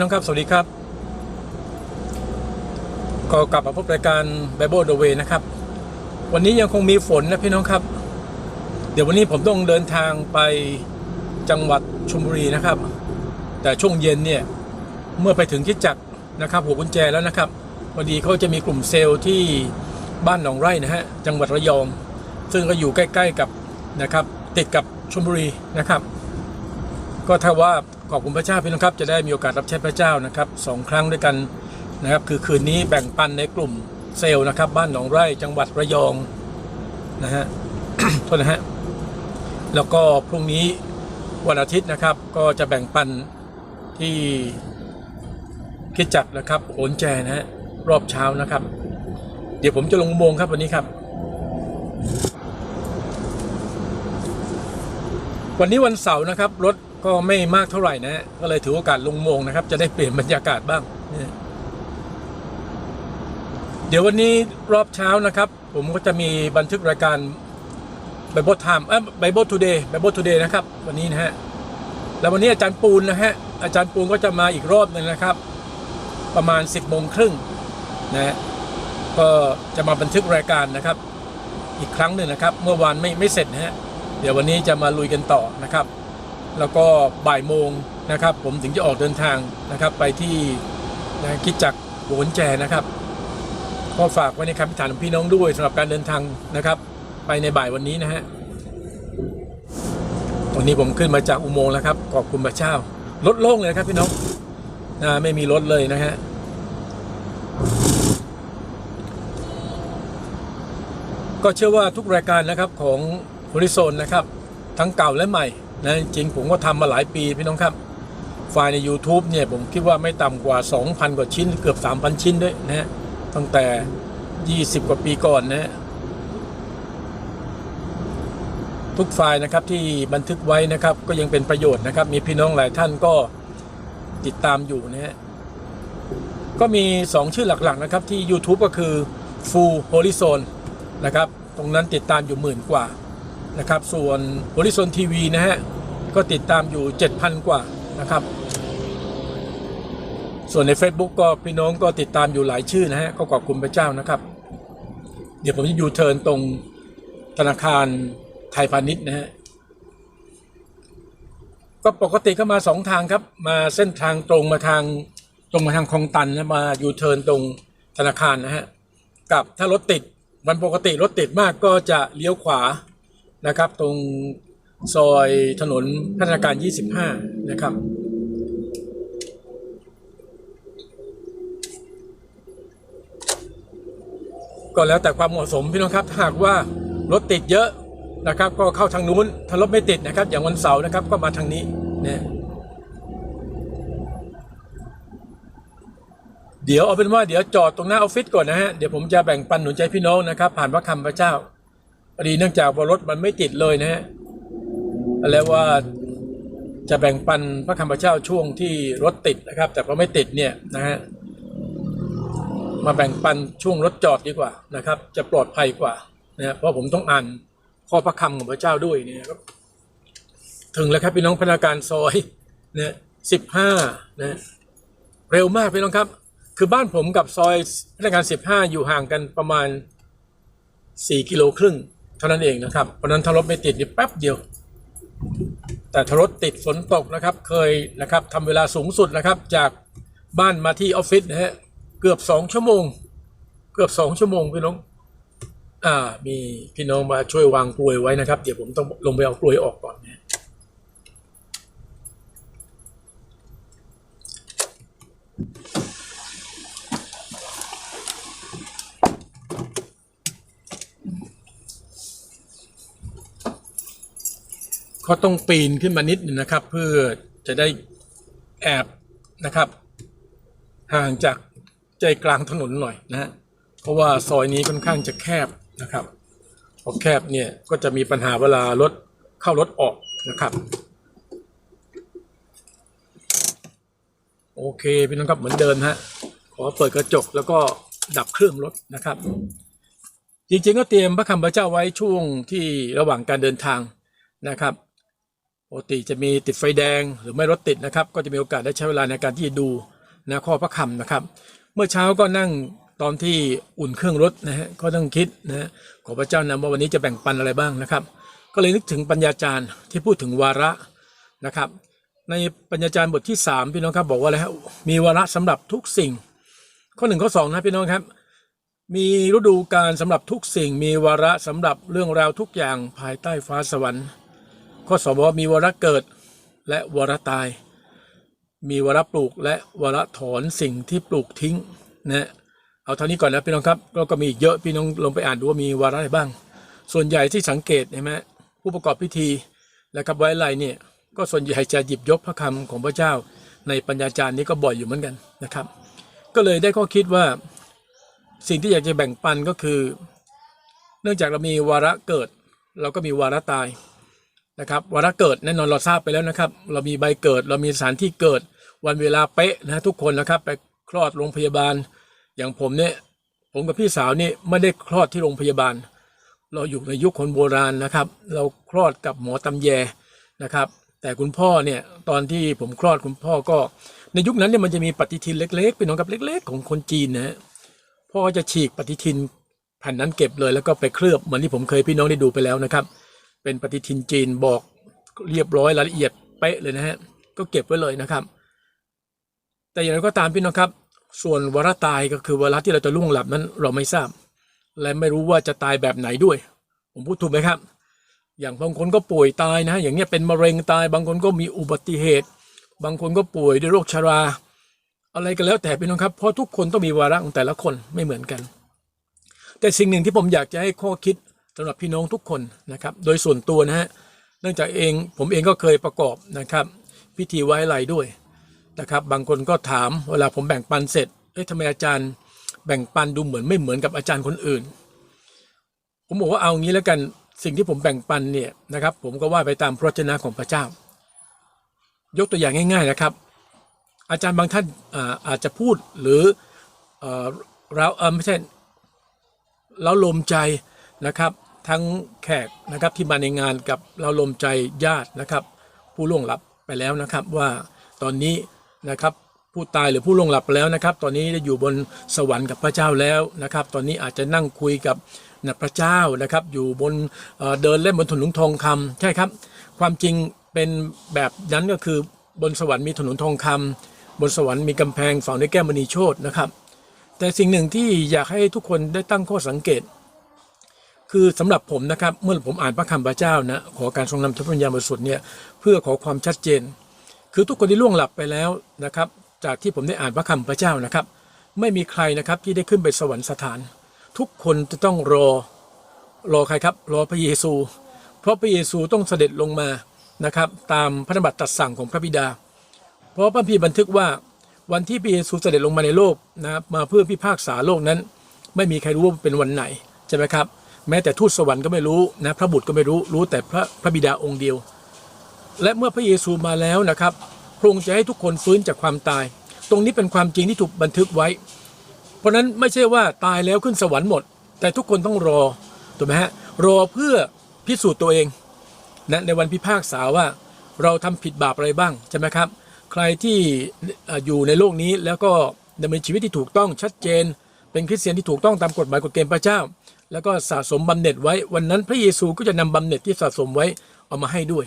พี่น้องครับ สวัสดีครับ ก็กลับมาพบรายการ Bible the Way นะครับ วันนี้ยังคงมีฝนนะพี่น้องครับ เดี๋ยววันนี้ผมต้องเดินทางไปจังหวัดชลบุรีนะครับ แต่ช่วงเย็นเนี่ยเมื่อไปถึงที่จักรนะครับหัวกุญแจแล้วนะครับพอดีเขาจะมีกลุ่มเซลล์ที่บ้านหนองไร่นะฮะจังหวัดระยอง ซึ่งก็อยู่ใกล้ ๆกับนะครับ ติดกับชลบุรีนะครับ ก็ถ้าว่าขอบคุณพระเจ้าพี่น้องครับจะได้มีโอกาสรับใช้พระเจ้านะครับสองครั้งด้วยกันนะครับคือคืนนี้แบ่งปันในกลุ่มเซลล์นะครับ บ้านหนองไร่จังหวัดระยองนะฮะโทษนะฮะแล้วก็พรุ่งนี้วันอาทิตย์นะครับ ก็จะแบ่งปันที่คิดจักนะครับโหนแจนะฮะรอบเช้านะครับ เดี๋ยวผมจะลงโมงครับวันนี้ครับ วันนี้วันเสาร์นะครับรถ ก็ไม่มากเท่าไหร่นะฮะก็เลยถือโอกาสลงโมงนะครับ จะได้เปลี่ยนบรรยากาศบ้าง เดี๋ยววันนี้รอบเช้านะครับ ผมก็จะมีบันทึกรายการ Bible Time เอ้ย Bible Today Bible Today นะครับ วันนี้นะฮะ แล้ววันนี้อาจารย์ปูนนะฮะ อาจารย์ปูนก็จะมาอีกรอบหนึ่งนะครับ ประมาณ 10โมงครึ่งนะฮะก็จะมาบันทึกรายการนะครับ อีกครั้งหนึ่งนะครับ เมื่อวานไม่ไม่เสร็จนะฮะ เดี๋ยววันนี้จะมาลุยกันต่อนะครับ แล้วก็บ่ายโมงนะครับ ผมถึงจะออกเดินทางนะครับไปที่นะคิดจักรโหนแจนะครับ ก็ฝากไว้ในคำพิถานของพี่น้องด้วยสำหรับการเดินทางนะครับ ไปในบ่ายวันนี้นะฮะตรงนี้ผมขึ้นมาจากอุโมงค์แล้วครับขอบคุณพระเจ้ารถโล่งเลยครับพี่น้องนะไม่มีรถเลยนะฮะก็เชื่อว่าทุกรายการนะครับของโฮลิโซนนะครับ ทั้งเก่าและใหม่ นะจริงผมก็ทำมาหลายปีพี่น้องครับ ไฟล์ใน YouTube เนี่ยผมคิดว่าไม่ต่ำกว่า 2,000 กว่าชิ้น เกือบ 3,000 ชิ้นด้วยนะฮะตั้งแต่ 20 กว่าปีก่อนนะฮะทุกไฟล์นะครับที่บันทึกไว้นะครับก็ยังเป็นประโยชน์นะครับ มีพี่น้องหลายท่านก็ติดตามอยู่นะฮะก็มี 2 ชื่อหลักๆนะครับที่ YouTube ก็คือ Full Horizon นะครับ ตรงนั้นติดตามอยู่หมื่นกว่า นะครับส่วน Horizon TV นะฮะก็ติดตามอยู่ 7,000 กว่านะครับ ส่วนใน Facebook ก็พี่น้องก็ติดตามอยู่หลายชื่อนะฮะก็ขอบคุณพระเจ้านะครับ เดี๋ยวผมจะยูเทิร์นตรงธนาคารไทยพาณิชย์นะฮะก็ปกติก็มาสองทางครับ มาเส้นทางตรงมาทางตรงมาทางคลองตันนะมายูเทิร์นตรงธนาคารนะฮะกับถ้ารถติดวันปกติรถติดมากก็จะเลี้ยวขวา นะครับ ตรงซอยถนนพัฒนาการ 25 นะครับ ก็แล้วแต่ความเหมาะสมพี่น้องครับหากว่ารถติดเยอะนะครับ ก็เข้าทางนู้นถ้ารถไม่ติดนะครับ อย่างวันเสาร์นะครับก็มาทางนี้เนะเดี๋ยวเอาเป็นว่าเดี๋ยวจอดตรงหน้าออฟฟิศก่อนนะฮะ เดี๋ยวผมจะแบ่งปันหนุนใจพี่น้องนะครับ ผ่านพระคำพระเจ้า อดีเนื่องจากว่ารถมันไม่ติดเลยนะฮะแล้วว่าจะแบ่งปันพระคำพระเจ้าช่วงที่รถติดนะครับ แต่พอไม่ติดเนี่ยนะฮะมาแบ่งปันช่วงรถจอดดีกว่านะครับ จะปลอดภัยกว่านะเพราะผมต้องอ่านข้อพระคำของพระเจ้าด้วยเนี่ยครับถึงแล้วครับพี่น้องพนักงานซอยเนี่ยสิบห้านะเร็วมากพี่น้องครับ คือบ้านผมกับซอยพนักงานสิบห้าอยู่ห่างกันประมาณสี่กิโลครึ่ง เท่านั้นเองนะครับ เพราะนั้นถ้ารถไม่ติดนี่แป๊บเดียว แต่ถ้ารถติดฝนตกนะครับ เคยนะครับทำเวลาสูงสุดนะครับ จากบ้านมาที่ออฟฟิศนะฮะเกือบสองชั่วโมง เกือบสองชั่วโมงพี่น้องอ่า มีพี่น้องมาช่วยวางกลวยไว้นะครับ เดี๋ยวผมต้องลงไปเอากลวยออกก่อนนะ ก็ต้องปีนขึ้นมานิดหนึงนะครับ เพื่อจะได้แอบนะครับ ห่างจากใจกลางถนนหน่อยนะฮะเพราะว่าซอยนี้ค่อนข้างจะแคบนะครับพอแคบเนี่ยก็จะมีปัญหาเวลารถเข้ารถออกนะครับโอเคพี่น้องครับเหมือนเดิมฮะขอเปิดกระจกแล้วก็ดับเครื่องรถนะครับ จริงๆก็เตรียมพระคำพระเจ้าไว้ช่วงที่ระหว่างการเดินทางนะครับ ปกติจะมีติดไฟแดงหรือไม่รถติดนะครับ ก็จะมีโอกาสได้ใช้เวลาในการที่จะดูนะข้อพระคำนะครับ เมื่อเช้าก็นั่งตอนที่อุ่นเครื่องรถนะฮะก็ต้องคิดนะฮะขอพระเจ้านำว่าวันนี้จะแบ่งปันอะไรบ้างนะครับ ก็เลยนึกถึงปัญญาจารย์ที่พูดถึงวาระนะครับ ในปัญญาจารย์บทที่ 3 พี่น้องครับบอกว่าอะไรฮะมีวาระสำหรับทุกสิ่ง ข้อหนึ่งข้อสองนะพี่น้องครับ มีฤดูการสำหรับทุกสิ่ง มีวาระสำหรับเรื่องราวทุกอย่างภายใต้ฟ้าสวรรค์ ข้อสองบอกว่ามีวาระเกิดและวาระตาย มีวาระปลูกและวาระถอนสิ่งที่ปลูกทิ้งนะเอาเท่านี้ก่อนนะพี่น้องครับแล้วก็มีอีกเยอะพี่น้องลงไปอ่านดูว่ามีวาระอะไรบ้าง ส่วนใหญ่ที่สังเกตเห็นไหมผู้ประกอบพิธีและกับไว้ไรเนี่ยก็ส่วนใหญ่จะหยิบยกพระคำของพระเจ้า ในปัญญาจารย์นี้ก็บ่อยอยู่เหมือนกันนะครับ ก็เลยได้ข้อคิดว่าสิ่งที่อยากจะแบ่งปันก็คือ เนื่องจากเรามีวาระเกิด เราก็มีวาระตาย นะครับวาระเกิดแน่นอนเราทราบไปแล้วนะครับ เรามีใบเกิด เรามีสถานที่เกิด วันเวลาเป๊ะนะทุกคนนะครับ ไปคลอดโรงพยาบาล อย่างผมเนี่ยผมกับพี่สาวนี่ไม่ได้คลอดที่โรงพยาบาล เราอยู่ในยุคคนโบราณนะครับ เราคลอดกับหมอตำแยนะครับ แต่คุณพ่อเนี่ยตอนที่ผมคลอดคุณพ่อก็ ในยุคนั้นเนี่ยมันจะมีปฏิทินเล็กๆเป็นน้องกับเล็ก ๆ ของคนจีนนะพ่อจะฉีกปฏิทินแผ่นนั้นเก็บเลยแล้วก็ไปเคลือบเหมือนที่ผมเคยพี่น้องได้ดูไปแล้วนะครับ เป็นปฏิทินจีนบอกเรียบร้อยรายละเอียดเป๊ะเลยนะฮะก็เก็บไว้เลยนะครับ แต่อย่างไรก็ตามพี่น้องครับ ส่วนวาระตายก็คือวาระที่เราจะล่วงหลับนั้นเราไม่ทราบ และไม่รู้ว่าจะตายแบบไหนด้วย ผมพูดถูกไหมครับ อย่างบางคนก็ป่วยตายนะอย่างเนี้ยเป็นมะเร็งตาย บางคนก็มีอุบัติเหตุ บางคนก็ป่วยด้วยโรคชรา อะไรก็แล้วแต่พี่น้องครับเพราะทุกคนต้องมีวาระของแต่ละคนไม่เหมือนกัน แต่สิ่งหนึ่งที่ผมอยากจะให้ข้อคิด สำหรับพี่น้องทุกคนนะครับ โดยส่วนตัวนะฮะเนื่องจากเองผมเองก็เคยประกอบนะครับ พิธีไว้อะไรด้วยนะครับ บางคนก็ถามเวลาผมแบ่งปันเสร็จเอ๊ะทำไมอาจารย์แบ่งปันดูเหมือนไม่เหมือนกับอาจารย์คนอื่น ผมบอกว่าเอางี้แล้วกันสิ่งที่ผมแบ่งปันเนี่ยนะครับ ผมก็ว่าไปตามพระวจนะของพระเจ้า ยกตัวอย่างง่าย ๆนะครับ อาจารย์บางท่านอาอาจจะพูดหรือเอ่อเราเออไม่ใช่เราลมใจ นะครับ ทั้งแขกนะครับที่มาในงานกับเราลมใจญาตินะครับ ผู้ล่วงลับไปแล้วนะครับว่าตอนนี้นะครับผู้ตายหรือผู้ล่วงลับไปแล้วนะครับ ตอนนี้ได้อยู่บนสวรรค์กับพระเจ้าแล้วนะครับ ตอนนี้อาจจะนั่งคุยกับนะพระเจ้านะครับ อยู่บนเเดินเล่นบนถนนทองคำใช่ครับ ความจริงเป็นแบบนั้นก็คือบนสวรรค์มีถนนทองคำบนสวรรค์มีกำแพงฝังด้วยแก้วมณีโชตนะครับ แต่สิ่งหนึ่งที่อยากให้ทุกคนได้ตั้งข้อสังเกต คือสำหรับผมนะครับเมื่อผมอ่านพระคำพระเจ้านะขอการทรงนำเจ้าพระวิญญาบริสุทธิ์เนี่ยเพื่อขอความชัดเจน คือทุกคนที่ล่วงหลับไปแล้วนะครับ จากที่ผมได้อ่านพระคำพระเจ้านะครับ ไม่มีใครนะครับที่ได้ขึ้นไปสวรรคสถาน ทุกคนจะต้องรอรอใครครับรอพระเยซู เพราะพระเยซูต้องเสด็จลงมานะครับ ตามพระนบัตรตรัสสั่งของพระบิดา เพราะพระพีบันทึกว่าวันที่พระเยซูเสด็จลงมาในโลกนะครับมาเพื่อพิพากษาโลกนั้น ไม่มีใครรู้ว่าเป็นวันไหนใช่ไหมครับ แม้แต่ทูตสวรรค์ก็ไม่รู้นะพระบุตรก็ไม่รู้รู้แต่พระพระบิดาองค์เดียว และเมื่อพระเยซูมาแล้วนะครับพระองค์จะให้ทุกคนฟื้นจากความตาย ตรงนี้เป็นความจริงที่ถูกบันทึกไว้ เพราะนั้นไม่ใช่ว่าตายแล้วขึ้นสวรรค์หมด แต่ทุกคนต้องรอถูกไหมฮะรอเพื่อพิสูจน์ตัวเองนะในวันพิพากษาว่าเราทำผิดบาปอะไรบ้างใช่ไหมครับ ใครที่อยู่ในโลกนี้แล้วก็ดำเนินชีวิตที่ถูกต้องชัดเจน เป็นคริสเตียนที่ถูกต้องตามกฎหมายกฎเกณฑ์พระเจ้า แล้วก็สะสมบำเหน็จไว้วันนั้นพระเยซูก็จะนำบำเหน็จที่สะสมไว้เอามาให้ด้วย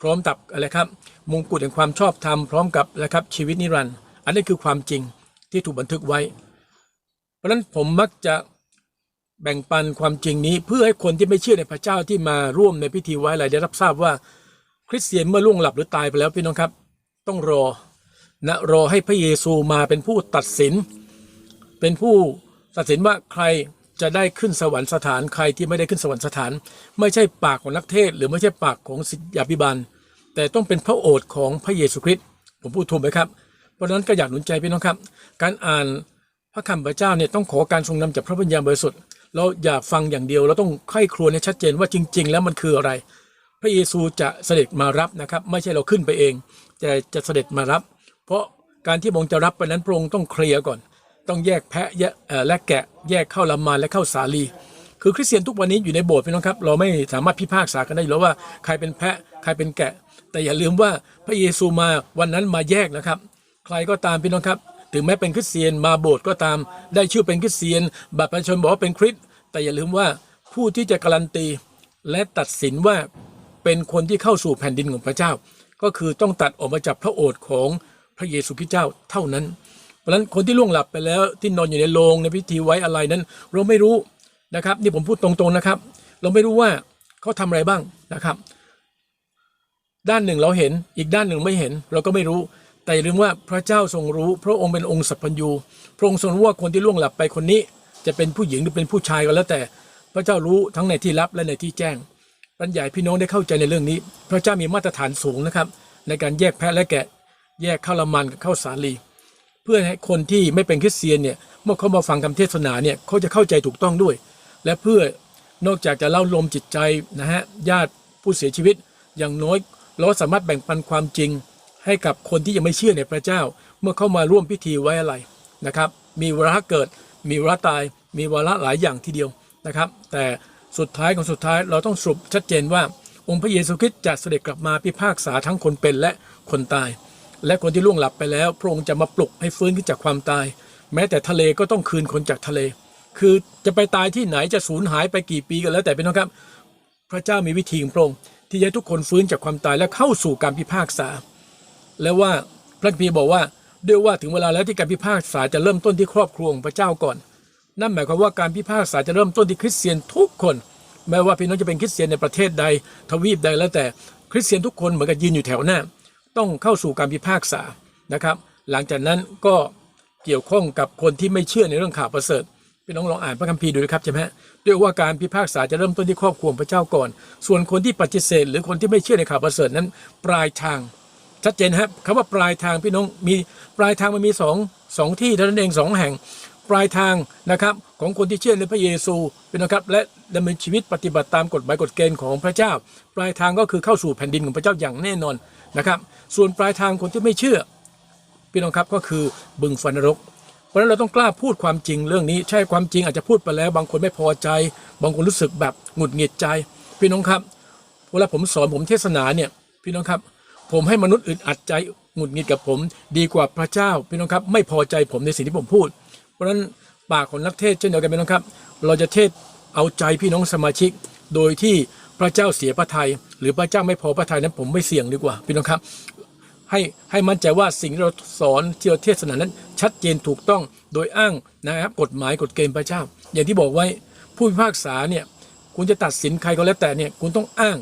พร้อมกับอะไรครับมงกุฎแห่งความชอบธรรมพร้อมกับอะครับชีวิตนิรันดร์อันนี้คือความจริงที่ถูกบันทึกไว้ เพราะฉะนั้นผมมักจะแบ่งปันความจริงนี้เพื่อให้คนที่ไม่เชื่อในพระเจ้าที่มาร่วมในพิธีไว้อะไรได้รับทราบว่าคริสเตียนเมื่อล่วงหลับหรือตายไปแล้วพี่น้องครับ ต้องรอนะรอให้พระเยซูมาเป็นผู้ตัดสิน เป็นผู้ตัดสินว่าใคร จะได้ขึ้นสวรรค์สถานใครที่ไม่ได้ขึ้นสวรรค์สถาน ไม่ใช่ปากของนักเทศ หรือไม่ใช่ปากของศิษยาภิบาล แต่ต้องเป็นพระโอษฐ์ของพระเยซูคริสต์ผมพูดถูกไหมครับ เพราะฉะนั้นก็อยากหนุนใจพี่น้องครับ การอ่านพระคำพระเจ้าเนี่ยต้องขอการทรงนำจากพระวิญญาณบริสุทธิ์เราอย่าฟังอย่างเดียวเราต้องใคร่ครวญให้ชัดเจนว่าจริง ๆ แล้วมันคืออะไร พระเยซูจะเสด็จมารับนะครับไม่ใช่เราขึ้นไปเอง แต่จะเสด็จมารับ เพราะการที่พระองค์จะรับไปนั้นพระองค์ต้องเคลียร์ก่อน ต้องแยกแพะแยกและแกะแยกเข้าลำมานและเข้าสาลี คือคริสเตียนทุกวันนี้อยู่ในโบสถ์พี่น้องครับ เราไม่สามารถพิพากษากันได้อยู่แล้วว่าใครเป็นแพะใครเป็นแกะ แต่อย่าลืมว่าพระเยซูมาวันนั้นมาแยกนะครับ ใครก็ตามพี่น้องครับ ถึงแม้เป็นคริสเตียนมาโบสถ์ก็ตาม ได้ชื่อเป็นคริสเตียน บัตรประชาชนบอกว่าเป็นคริสต์แต่อย่าลืมว่าผู้ที่จะการันตีและตัดสินว่าเป็นคนที่เข้าสู่แผ่นดินของพระเจ้า ก็คือต้องตัดออกมาจากพระโอษฐ์ของพระเยซูคริสต์เจ้าเท่านั้นะฉะนั้นคนที่ล่วงหลับไปแล้วที่นอนอยู่ในโรงในพิธีไว้อะไรนั้นเราไม่รู้นะครับ นี่ผมพูดตรงๆนะครับ เราไม่รู้ว่าเขาทำอะไรบ้างนะครับ ด้านหนึ่งเราเห็นอีกด้านหนึ่งไม่เห็น เราก็ไม่รู้ แต่อย่าลืมว่าพระเจ้าทรงรู้ พระองค์เป็นองค์สัพพัญญูพระองค์ทรงรู้ว่าคนที่ล่วงหลับไปคนนี้ จะเป็นผู้หญิงหรือเป็นผู้ชายก็แล้วแต่ พระเจ้ารู้ทั้งในที่ลับและในที่แจ้งบรรยายพี่น้องได้เข้าใจในเรื่องนี้ พระเจ้ามีมาตรฐานสูงนะครับ ในการแยกแพะและแกะแยกข้าวละมันกับข้าวสาลี พื่อให้คนที่ไม่เป็นคริสเตียนเนี่ยเมื่อเขามาฟังคำเทศนาเนี่ยเขาจะเข้าใจถูกต้องด้วย และเพื่อนอกจากจะเล่าลมจิตใจนะฮะญาติผู้เสียชีวิตอย่างน้อยเราสามารถแบ่งปันความจริง ให้กับคนที่ยังไม่เชื่อในพระเจ้า เมื่อเข้ามาร่วมพิธีไว้อะไรนะครับ มีวาระเกิด มีวาระตาย มีวาระหลายอย่างทีเดียวนะครับ แต่สุดท้ายของสุดท้ายเราต้องสรุปชัดเจนว่า องค์พระเยซูคริสต์จะเสด็จกลับมาพิพากษาทั้งคนเป็นและคนตาย และคนที่ล่วงหลับไปแล้ว พระองค์จะมาปลุกให้ฟื้นขึ้นจากความตาย แม้แต่ทะเลก็ต้องคืนคนจากทะเล คือจะไปตายที่ไหนจะสูญหายไปกี่ปีกันแล้วแต่เป็นนะครับ พระเจ้ามีวิธีของพระองค์ที่จะให้ทุกคนฟื้นจากความตายและเข้าสู่การพิพากษา และว่าพระคัมภีร์บอกว่าด้วยว่าถึงเวลาแล้วที่การพิพากษาจะเริ่มต้นที่ครอบครัวของพระเจ้าก่อน นั่นหมายความว่าการพิพากษาจะเริ่มต้นที่คริสเตียนทุกคนแม้ว่าพี่น้องจะเป็นคริสเตียนในประเทศใด ทวีปใดแล้วแต่คริสเตียนทุกคนเหมือนกับยืนอยู่แถวหน้า ต้องเข้าสู่การพิพากษานะครับ หลังจากนั้นก็เกี่ยวข้องกับคนที่ไม่เชื่อในเรื่องข่าวประเสริฐพี่น้องลองอ่านพระคัมภีร์ดูนะครับใช่ไหมด้วยว่าการพิพากษาจะเริ่มต้นที่ครอบครัวพระเจ้าก่อน ส่วนคนที่ปฏิเสธ หรือคนที่ไม่เชื่อในข่าวประเสริฐนั้น ปลายทางชัดเจนครับคำว่าปลายทางพี่น้องมีปลายทางมันมีสองสองที่เท่านั้นเองสองแห่ง ปลายทางนะครับของคนที่เชื่อในพระเยซูเป็นนะครับและดำเนินชีวิตปฏิบัติตามกฎหมายกฎเกณฑ์ของพระเจ้า ปลายทางก็คือเข้าสู่แผ่นดินของพระเจ้าอย่างแน่นอนนะครับ ส่วนปลายทางคนที่ไม่เชื่อพี่น้องครับก็คือบึงไฟนรก เพราะฉะนั้นเราต้องกล้าพูดความจริงเรื่องนี้ใช่ความจริงอาจจะพูดไปแล้ว บางคนไม่พอใจ บางคนรู้สึกแบบหงุดหงิดใจ พี่น้องครับเวลาผมสอนผมเทศนาเนี่ยพี่น้องครับผมให้มนุษย์อึดอัดใจหงุดหงิดกับผม ดีกว่าพระเจ้าพี่น้องครับไม่พอใจผมในสิ่งที่ผมพูด ราะฉะนั้นปากของนักเทศเช่นเดียวกันพี่น้องครับ เราจะเทศเอาใจพี่น้องสมาชิก โดยที่พระเจ้าเสียพระทัยหรือพระเจ้าไม่พอพระทัยนั้นผมไม่เสี่ยงดีกว่าพี่น้องครับ ให้ให้มั่นใจว่าสิ่งที่เราสอนที่เราเทศนานั้น ชัดเจนถูกต้องโดยอ้างนะครับกฎหมายกฎเกณฑ์พระเจ้า อย่างที่บอกไว้ผู้พิพากษาเนี่ยคุณจะตัดสินใครก็แล้วแต่เนี่ยคุณต้องอ้าง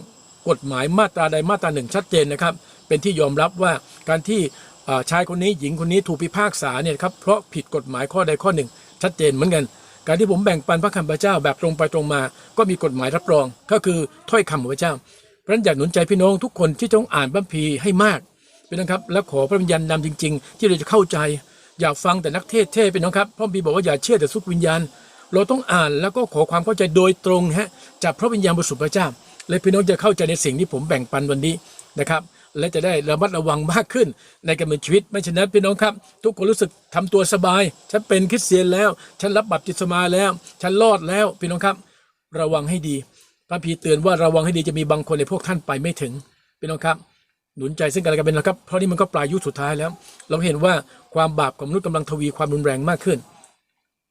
กฎหมายมาตราใดมาตราหนึ่งชัดเจนนะครับ เป็นที่ยอมรับว่าการที่ ชายคนนี้หญิงคนนี้ถูกพิพากษาเนี่ยครับเพราะผิดกฎหมายข้อใดข้อหนึ่ง ชัดเจนเหมือนกัน การที่ผมแบ่งปันพระคำพระเจ้าแบบตรงไปตรงมา ก็มีกฎหมายรับรอง ก็คือถ้อยคำของพระเจ้าเพราะฉะนั้นอยากหนุนใจพี่น้องทุกคนที่ต้องอ่านพระคัมภีให้มากเป็นนะครับแล้วขอพระวิญญาณนำจริง ๆ ที่เราจะเข้าใจ อย่าฟังแต่นักเทศเทศเป็นนะครับพระบีบอกว่าอย่าเชื่อแต่สุขวิญญาณ เราต้องอ่านแล้วก็ขอความเข้าใจโดยตรงฮะจากพระวิญญาณบริสุทธิ์พระเจ้าและพี่น้องจะเข้าใจในสิ่งที่ผมแบ่งปันวันนี้นะครับ และจะได้ระมัดระวังมากขึ้น ในการดำเนินชีวิตไม่ฉะนั้นพี่น้องครับ ทุกคนรู้สึกทำตัวสบาย ฉันเป็นคริสเตียนแล้ว ฉันรับบัพติศมาแล้ว ฉันรอดแล้วพี่น้องครับ ระวังให้ดี พระพีเตือนว่าระวังให้ดีจะมีบางคนในพวกท่านไปไม่ถึงพี่น้องครับหนุนใจซึ่งกันและกันเป็นนะครับ เพราะนี่มันก็ปลายยุคสุดท้ายแล้ว เราเห็นว่าความบาปของมนุษย์กำลังทวีความรุนแรงมากขึ้น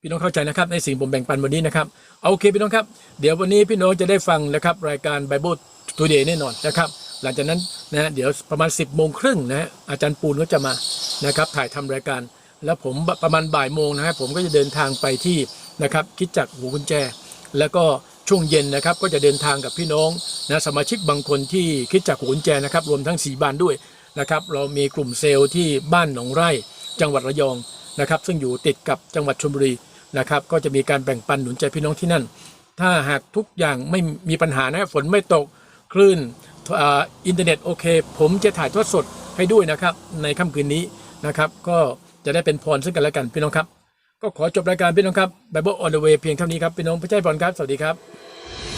พี่น้องเข้าใจนะครับในสิ่งผมแบ่งปันวันนี้นะครับเอาโอเคพี่น้องครับ เดี๋ยววันนี้พี่น้องจะได้ฟังนะครับรายการ Bible Today แน่นอนนะครับ หลังจากนั้นนะฮะเดี๋ยวประมาณ 10บโมงครึ่งนะฮะอาจารย์ปูนก็จะมานะครับถ่ายทำรายการ แล้วผมประมาณบ่ายโมงนะครับผมก็จะเดินทางไปที่นะครับคิดจักรหูกุญแจ แล้วก็ช่วงเย็นนะครับก็จะเดินทางกับพี่น้องนะสมาชิกบางคนที่คิดจากรหูกุญแจนะครับรวมทั้งสีบานด้วยนะครับเรามีกลุ่มเซลล์ที่บ้านหนองไร่ จังหวัดระยองนะครับซึ่งอยู่ติดกับจังหวัดชลบุรีนะครับก็จะมีการแบ่งปันหนุนใจพี่น้องที่นั่น ถ้าหากทุกอย่างไม่มีปัญหานะฝนไม่ตกคลื่น อินเทอร์เน็ตโอเค ผมจะถ่ายทอดสดให้ด้วยนะครับ ในค่ำคืนนี้นะครับ ก็จะได้เป็นพรซึ่งกันและกันพี่น้องครับ ก็ขอจบรายการพี่น้องครับ Bible on the way เพียงเท่านี้ครับพี่น้องพระเจ้าพรครับ สวัสดีครับ